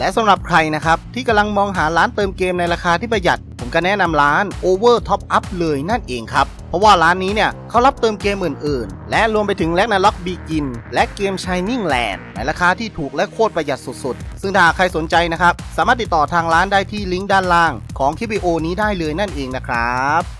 และสำหรับใครนะครับ ที่กำลังมองหาร้านเติมเกมในราคาที่ประหยัด ผมก็แนะนำร้าน Over Top Up เลยนั่นเองครับ เพราะว่าร้านนี้เนี่ยเขารับเติมเกมอื่นๆ และรวมไปถึงแลกนาล็อกบีกิน และเกม Shining Land ในราคาที่ถูกและโคตรประหยัดสุดๆ ซึ่งถ้าใครสนใจนะครับ สามารถติดต่อทางร้านได้ที่ลิงก์ด้านล่างของคลิปวิดีโอนี้ได้เลยนั่นเองนะครับ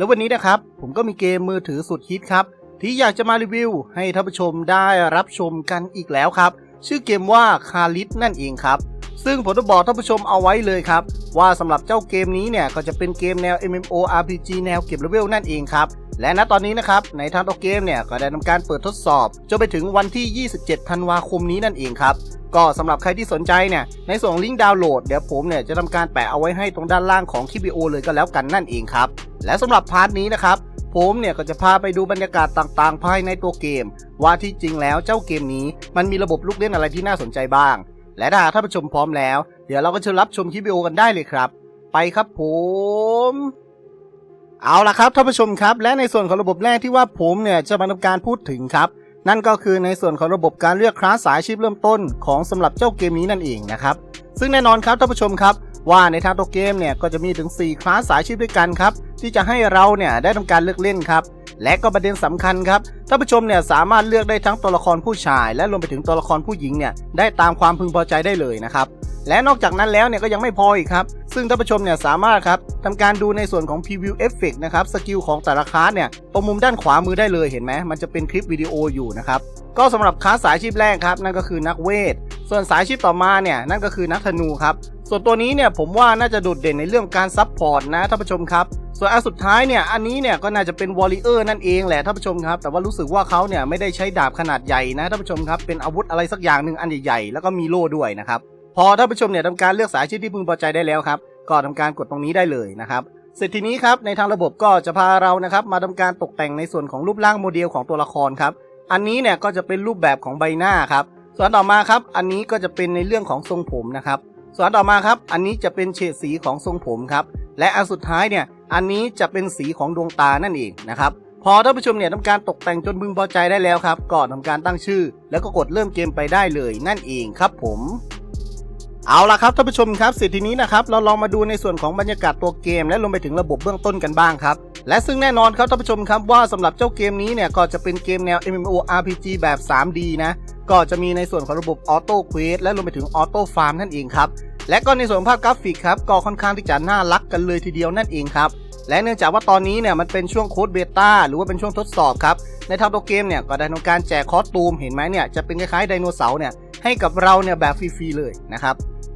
แล้ววันนี้นะครับ ผมก็มีเกมมือถือสุดฮิตครับ ที่อยากจะมารีวิว ให้ท่านผู้ชมได้รับชมกันอีกแล้วครับ ชื่อเกมว่าคาลิสนั่นเองครับ ซึ่งผมจะบอกท่านผู้ชมเอาไว้เลยครับ ว่าสำหรับเจ้าเกมนี้เนี่ยก็จะเป็นเกมแนว MMORPG แนวเก็บเลเวลนั่นเองครับและณตอนนี้นะครับในทางตัวเกมเนี่ยก็ได้ทำการเปิดทดสอบจนไปถึงวันที่ 27 ธันวาคมนี้นั่นเองครับก็สำหรับใครที่สนใจเนี่ยในส่วนลิงก์ดาวน์โหลดเดี๋ยวผมเนี่ยจะทำการแปะเอาไว้ให้ตรงด้านล่างของคลิปวิดีโอเลยก็แล้วกันนั่นเองครับและสำหรับพาร์ทนี้นะครับผมเนี่ยก็จะพาไปดูบรรยากาศต่างๆ ภายในตัวเกม ว่าที่จริงแล้วเจ้าเกมนี้มันมีระบบลูกเล่นอะไรที่น่าสนใจบ้าง และถ้าท่านผู้ชมพร้อมแล้ว เดี๋ยวเราก็จะรับชมคลิปวิดีโอกันได้เลยครับ ไปครับผมเอาละครับท่านผู้ชมครับ และในส่วนของระบบแรกที่ว่าผมเนี่ยจะมาทำการพูดถึงครับ นั่นก็คือในส่วนของระบบการเลือกคลาสสายอาชีพเริ่มต้นของสำหรับเจ้าเกมนี้นั่นเองนะครับซึ่งแน่นอนครับท่านผู้ชมครับ ว่าในทางตัวเกมเนี่ยก็จะมีถึง 4 คลาสสายอาชีพด้วยกันครับที่จะให้เราเนี่ยได้ทำการเลือกเล่นครับ และก็ประเด็นสำคัญครับท่านผู้ชมเนี่ยสามารถเลือกได้ทั้งตัวละครผู้ชาย และรวมไปถึงตัวละครผู้หญิงเนี่ยได้ตามความพึงพอใจได้เลยนะครับและนอกจากนั้นแล้วเนี่ยก็ยังไม่พออีกครับ ซึ่งท่านผู้ชมเนี่ยสามารถครับทำการดูในส่วนของ Preview Effect นะครับสกิลของแต่ละคลาสเนี่ยตรงมุมด้านขวามือได้เลยเห็นไหมมันจะเป็นคลิปวิดีโออยู่นะครับก็สำหรับคลาสสายชีพแรกครับนั่นก็คือนักเวท ส่วนสายชีพต่อมาเนี่ยนั่นก็คือนักธนูครับ ส่วนตัวนี้เนี่ยผมว่าน่าจะโดดเด่นในเรื่องการซับพอร์ตนะท่านผู้ชมครับ ส่วนอันสุดท้ายเนี่ยอันนี้เนี่ยก็น่าจะเป็นวอลเลเยอร์นั่นเองแหละท่านผู้ชมครับ แต่ว่ารู้สึกว่าเขาเนี่ยไม่ได้ใช้ดาบขนาดใหญ่นะท่านผู้ชมครับเป็นอาวุธอะไรสักอย่างหนึ่งอันใหญ่ๆแล้วก็มีโล่ด้วยนะครับพอท่านผู้ชมเนี่ยทำการเลือกสายชีพที่พึงพอใจได้แล้วครับก็ทำการกดตรงนี้ได้เลยนะครับเสร็จทีนี้ครับในทางระบบก็จะพาเรานะครับมาทำการตกแต่งในส่วนของรูปร่างโมเดลของตัวละครครับอันนี้เนี่ยก็จะเป็นรูปแบบของใบหน้าครับส่วนต่อมาครับอันนี้ก็จะเป็นในเรื่องของทรงผมนะครับ ส่วนต่อมาครับ อันนี้จะเป็นเฉดสีของทรงผมครับ และอันสุดท้ายเนี่ย อันนี้จะเป็นสีของดวงตานั่นเองนะครับพอท่านผู้ชมเนี่ยทำการตกแต่งจนพึงพอใจได้แล้วครับก็ทำการตั้งชื่อ แล้วก็กดเริ่มเกมไปได้เลยนั่นเองครับผมเอาละครับท่านผู้ชมครับสร็จทีนี้นะครับเราลองมาดูในส่วนของบรรยากาศตัวเกม และรวมไปถึงระบบเบื้องต้นกันบ้างครับ และซึ่งแน่นอนครับท่านผู้ชมครับว่าสำหรับเจ้าเกมนี้เนี่ยก็จะเป็นเกมแนว MMORPG แบบ 3D นะ ก็จะมีในส่วนของระบบออโต้ควีสและรวมไปถึงออโต้ฟาร์มนั่นเองครับ และก็ในส่วนของภาพกราฟิกครับก็ค่อนข้างที่จะน่ารักกันเลยทีเดียวนั่นเองครับ และเนื่องจากว่าตอนนี้เนี่ยมันเป็นช่วงโค้ดเบต้าหรือว่าเป็นช่วงทดสอบครับ ในทางตัวเกมเนี่ยก็ได้ทำการแจกคอสตูมเห็นไหมเนี่ยจะเป็นคล้ายๆไดโนเสาร์เนี่ยให้กับเราเนี่ยแบบฟรีๆเลยนะครับ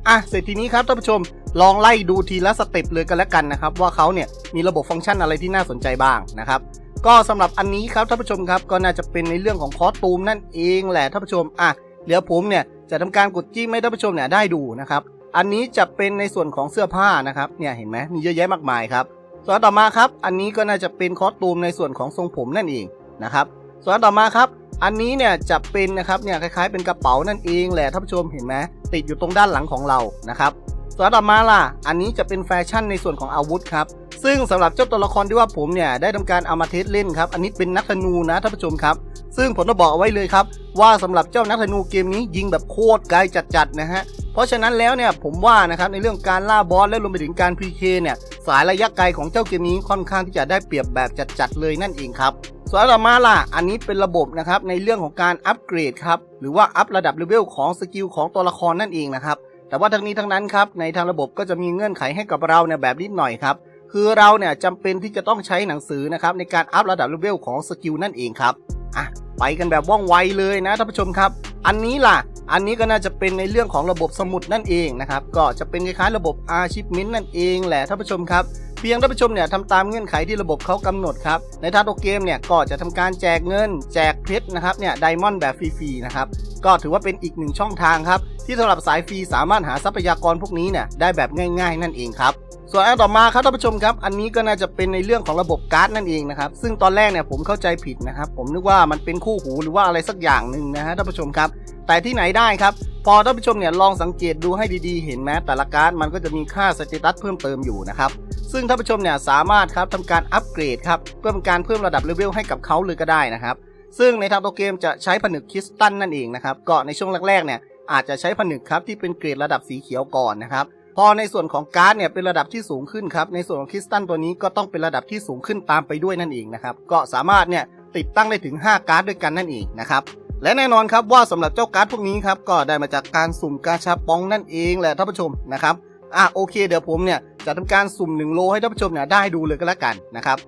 อะเสร็จทีนี้ครับท่านผู้ชมลองไล่ดูทีละสเต็ปเลยกันแล้วกันนะครับว่าเขาเนี่ยมีระบบฟังก์ชันอะไรที่น่าสนใจบ้างนะครับ ก็สำหรับอันนี้ครับท่านผู้ชมครับก็น่าจะเป็นในเรื่องของคอสตูมนั่นเองแหละท่านผู้ชมอะเดี๋ยวผมเนี่ยจะทำการกดจิ้มให้ท่านผู้ชมเนี่ยได้ดูนะครับอันนี้จะเป็นในส่วนของเสื้อผ้านะครับเนี่ยเห็นไหมมีเยอะแยะมากมายครับส่วนต่อมาครับ อันนี้ก็น่าจะเป็นคอสตูมในส่วนของทรงผมนั่นเองนะครับส่วนต่อมาครับ อันนี้เนี่ยจะเป็นนะครับเนี่ยคล้ายๆเป็นกระเป๋านั่นเองแหละท่านผู้ชมเห็นไหมติดอยู่ตรงด้านหลังของเรานะครับส่วนต่อมาล่ะ อันนี้จะเป็นแฟชั่นในส่วนของอาวุธครับ ซึ่งสำหรับเจ้าตัวละครที่ว่าผมเนี่ยได้ทำการเอามาเทสเล่นครับ อันนี้เป็นนักธนูนะท่านผู้ชมครับ ซึ่งผมต้องบอกเอาไว้เลยครับ ว่าสำหรับเจ้านักธนูเกมนี้ยิงแบบโคตรไกลจัดๆนะฮะ เพราะฉะนั้นแล้วเนี่ยผมว่านะครับในเรื่องการล่าบอสและรวมไปถึงการ PK เนี่ยสายระยะไกลของเจ้าเกมนี้ค่อนข้างที่จะได้เปรียบแบบจัดๆเลยนั่นเองครับส่วนต่อมาล่ะ อันนี้เป็นระบบนะครับในเรื่องของการอัปเกรดครับหรือว่าอัพระดับเลเวลของสกิลของตัวละครนั่นเองนะครับแต่ว่าทั้งนี้ทั้งนั้นครับในทางระบบก็จะมีเงื่อนไขให้กับเราเนี่ยแบบนิดหน่อยครับ คือเราเนี่ยจำเป็นที่จะต้องใช้หนังสือนะครับในการอัพระดับเลเวลของสกิลนั่นเองครับอะไปกันแบบว่องไวเลยนะท่านผู้ชมครับ อันนี้ล่ะ อันนี้ก็น่าจะเป็นในเรื่องของระบบสมุดนั่นเองนะครับ ก็จะเป็นคล้ายๆระบบอาชิพมินนั่นเองแหละท่านผู้ชมครับ พียงท่านผู้ชมเนี่ยทำตามเงื่อนไขที่ระบบเขากำหนดครับ ในทาตัวเกมเนี่ยก็จะทำการแจกเงิน แจกเพชรนะครับเนี่ยไดมอนด์แบบฟรีๆนะครับก็ถือว่าเป็นอีกหนึ่งช่องทางครับ ที่สำหรับสายฟรีสามารถหาทรัพยากรพวกนี้เนี่ยได้แบบง่าย ๆ นั่นเองครับส่วนอันต่อมาครับท่านผู้ชมครับ อันนี้ก็น่าจะเป็นในเรื่องของระบบการ์ดนั่นเองนะครับ ซึ่งตอนแรกเนี่ยผมเข้าใจผิดนะครับ ผมนึกว่ามันเป็นคู่หูหรือว่าอะไรสักอย่างหนึ่งนะฮะท่านผู้ชมครับ แต่ที่ไหนได้ครับ พอท่านผู้ชมเนี่ยลองสังเกตดูให้ดีๆ เห็นไหมแต่ละการ์ดมันก็จะมีค่าสเตตัสเพิ่มเติมอยู่นะครับ ซึ่งท่านผู้ชมเนี่ยสามารถครับทำการอัปเกรดครับเพื่อเป็นการเพิ่มระดับเลเวลให้กับเขาเลยก็ได้นะครับ ซึ่งในทางตัวเกมจะใช้ผนึกคริสตัลนั่นเองนะครับก็ในช่วงแรกๆเนี่ยอาจจะใช้ผนึกครับที่เป็นเกรดระดับสีเขียวก่อนนะครับพอในส่วนของการ์ดเนี่ยเป็นระดับที่สูงขึ้นครับในส่วนของคริสตัลตัวนี้ก็ต้องเป็นระดับที่สูงขึ้นตามไปด้วยนั่นเองนะครับก็สามารถเนี่ยติดตั้งได้ถึง 5 การ์ดด้วยกันนั่นเองนะครับ และแน่นอนครับว่าสำหรับเจ้าการ์ดพวกนี้ครับก็ได้มาจากการสุ่มกาชาปองนั่นเองแหละท่านผู้ชมนะครับอะโอเคเดี๋ยวผมเนี่ยจะทำการสุ่ม1โลให้ท่านผู้ชมเนี่ยได้ดูเลยก็แล้วกันนะครับ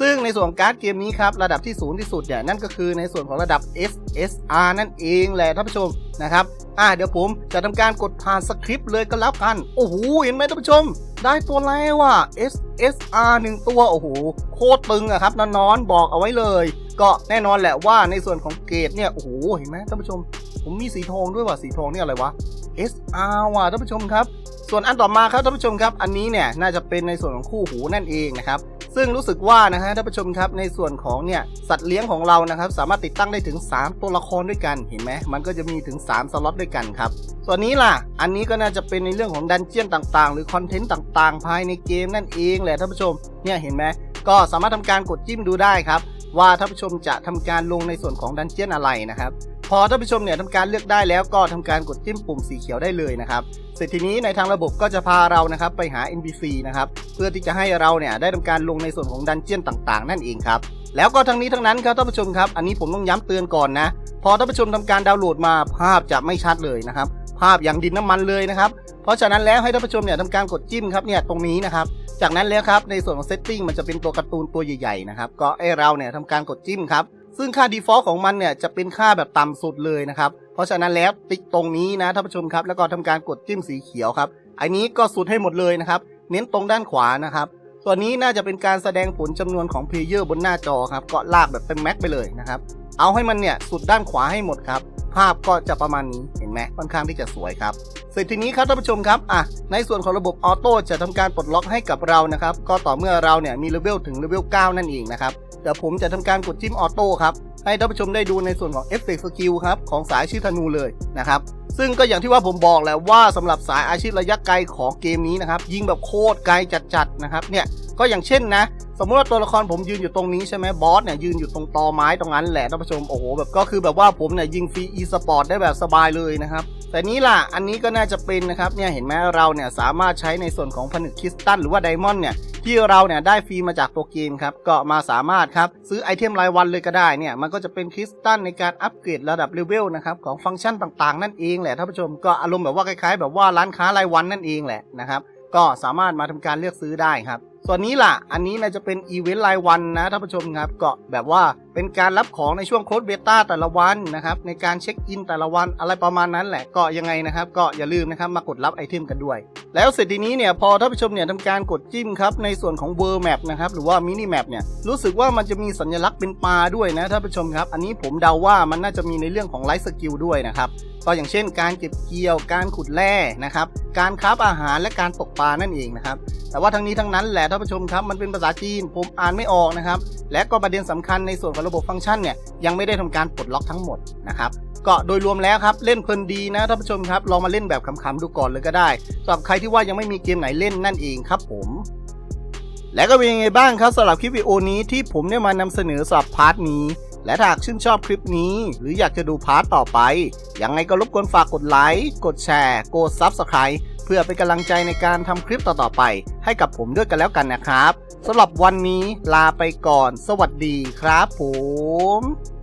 ซึ่งในส่วนของการ์ดเกมนี้ครับระดับที่สูงที่สุดเนี่ยนั่นก็คือในส่วนของระดับ SSR นั่นเองแหละท่านผู้ชมนะครับอ่าเดี๋ยวผมจะทำการกดผ่านสคริปต์เลยก็แล้วกัน โอ้โหเห็นไหมท่านผู้ชม ได้ตัวแล้วอะ SSR หนึ่งตัวโอ้โหโคตรตึงอะครับนอนๆบอกเอาไว้เลย ก็แน่นอนแหละว่าในส่วนของเกรดเนี่ย โอ้โห เห็นไหมท่านผู้ชม ผมมีสีทองด้วยว่ะสีทองเนี่ยอะไรวะ SR ว่ะท่านผู้ชมครับ ส่วนอันต่อมาครับท่านผู้ชมครับ อันนี้เนี่ยน่าจะเป็นในส่วนของคู่หูนั่นเองนะครับซึ่งรู้สึกว่านะฮะท่านผู้ชมครับในส่วนของเนี่ยสัตว์เลี้ยงของเรานะครับ สามารถติดตั้งได้ถึง 3 ตัวละครด้วยกันเห็นไหมมันก็จะมีถึง 3 สล็อตด้วยกันครับส่วนนี้ล่ะ อันนี้ก็น่าจะเป็นในเรื่องของดันเจียนต่างๆ หรือคอนเทนต์ต่างๆ ภายในเกมนั่นเองแหละท่านผู้ชมเนี่ยเห็นไหมก็สามารถทำการกดจิ้มดูได้ครับ ว่าท่านผู้ชมจะทำการลงในส่วนของดันเจียนอะไรนะครับ พอท่านผู้ชมเนี่ยทำการเลือกได้แล้วก็ทำการกดจิ้มปุ่มสีเขียวได้เลยนะครับเสร็จทีนี้ในทางระบบก็จะพาเรานะครับไปหา NPC นะครับเพื่อที่จะให้เราเนี่ยได้ทำการลงในส่วนของดันเจียนต่างๆ นั่นเองครับแล้วก็ทั้งนี้ทั้งนั้นครับท่านผู้ชมครับ อันนี้ผมต้องย้ำเตือนก่อนนะ พอท่านผู้ชมทำการดาวน์โหลดมาภาพจะไม่ชัดเลยนะครับ ภาพอย่างดินน้ำมันเลยนะครับ เพราะฉะนั้นแล้วให้ท่านผู้ชมเนี่ยทำการกดจิ้มครับเนี่ยตรงนี้นะครับ จากนั้นแล้วครับในส่วนของเซตติ้งมันจะเป็นตัวการ์ตูนตัวใหญ่ๆนะครับก็ให้เราเนี่ยทำการกดจิ้มครับซึ่งค่า default ของมันเนี่ยจะเป็นค่าแบบต่ำสุดเลยนะครับ เพราะฉะนั้นแล้วติ๊กตรงนี้นะท่านผู้ชมครับ แล้วก็ทำการกดจิ้มสีเขียวครับ อันนี้ก็สุดให้หมดเลยนะครับ เน้นตรงด้านขวานะครับตัวนี้น่าจะเป็นการแสดงผลจำนวนของเพลเยอร์บนหน้าจอครับ ก็ลากแบบเต็มแม็กไปเลยนะครับ เอาให้มันเนี่ยสุดด้านขวาให้หมดครับ ภาพก็จะประมาณนี้เไหมค่อนข้างที่จะสวยครับเสร็จทีนี้ครับท่านผู้ชมครับอะในส่วนของระบบออโต้จะทำการปลดล็อกให้กับเรานะครับก็ต่อเมื่อเราเนี่ยมีเลเวลถึงเลเวล9นั่นเองนะครับเดี๋ยวผมจะทำการกดจิ้มออโต้ครับให้ท่านผู้ชมได้ดูในส่วนของเอฟเฟกต์สกิลครับของสายชื่อธนูเลยนะครับซึ่งก็อย่างที่ว่าผมบอกแล้วว่าสำหรับสายอาชีพระยะไกลของเกมนี้นะครับยิงแบบโคตรไกลจัดๆนะครับเนี่ยก็อย่างเช่นนะ สมมติว่าตัวละครผมยืนอยู่ตรงนี้ใช่ไหมบอสเนี่ยยืนอยู่ตรงตอไม้ตรงนั้นแหละท่านผู้ชมโอ้โหแบบก็คือแบบว่าผมเนี่ยยิงฟรีอีสปอร์ตได้แบบสบายเลยนะครับแต่นี้ล่ะอันนี้ก็น่าจะเป็นนะครับเนี่ยเห็นไหมเราเนี่ยสามารถใช้ในส่วนของผนึกคริสตัลหรือว่าไดมอนด์เนี่ยที่เราเนี่ยได้ฟรีมาจากตัวเกมครับก็มาสามารถครับซื้อไอเทมรายวันเลยก็ได้เนี่ยมันก็จะเป็นคริสตัลในการอัปเกรดระดับเลเวลนะครับของฟังก์ชันต่างๆ นั่นเองแหละท่านผู้ชมก็อารมณ์แบบว่าคล้ายๆ แบบว่าร้านค้ารายวันนั่นเองแหละนะครับ ก็สามารถมาทำการเลือกซื้อได้ครับ ส่วนนี้ล่ะ อันนี้น่าจะเป็นอีเวนต์รายวันนะท่านผู้ชมครับก็แบบว่าเป็นการรับของในช่วงโค้ดเบต้าแต่ละวันนะครับในการเช็คอินแต่ละวันอะไรประมาณนั้นแหละก็ยังไงนะครับก็อย่าลืมนะครับมากดรับไอเทมกันด้วย แล้วเสร็จทีนี้เนี่ยพอท่านผู้ชมเนี่ยทำการกดจิ้มครับในส่วนของเวอร์แมปนะครับหรือว่ามินิแมปเนี่ยรู้สึกว่ามันจะมีสัญลักษณ์เป็นปลาด้วยนะท่านผู้ชมครับ อันนี้ผมเดาว่ามันน่าจะมีในเรื่องของไลฟ์สกิลด้วยนะครับ ก็อย่างเช่น การเก็บเกี่ยว การขุดแร่นะครับ การคราอาหารและการตกปลานั่นเองนะครับ แต่ว่าทั้งนี้ทั้งนั้นแหละท่านผู้ชมครับมันเป็นภาษาจีนผมอ่านไม่ออกนะครับ และก็ประเด็นสำคัญในส่วนของระบบฟังก์ชันเนี่ยยังไม่ได้ทำการปลดล็อกทั้งหมดนะครับก็โดยรวมแล้วครับเล่นเพลินดีนะท่านผู้ชมครับลองมาเล่นแบบขำๆดูก่อนเลยก็ได้สำหรับใครที่ว่ายังไม่มีเกมไหนเล่นนั่นเองครับผมและก็เป็นยังไงบ้างครับสำหรับคลิปวิดีโอนี้ที่ผมได้มานำเสนอสำหรับพาร์ทนี้ และถ้าหากชื่นชอบคลิปนี้ หรืออยากจะดูพาร์ทต่อไป ยังไงก็รบกวนฝากกดไลค์ กดแชร์ กด Subscribe เพื่อเป็นกำลังใจในการทำคลิปต่อๆไป ให้กับผมด้วยกันแล้วกันนะครับสำหรับวันนี้ลาไปก่อน สวัสดีครับผม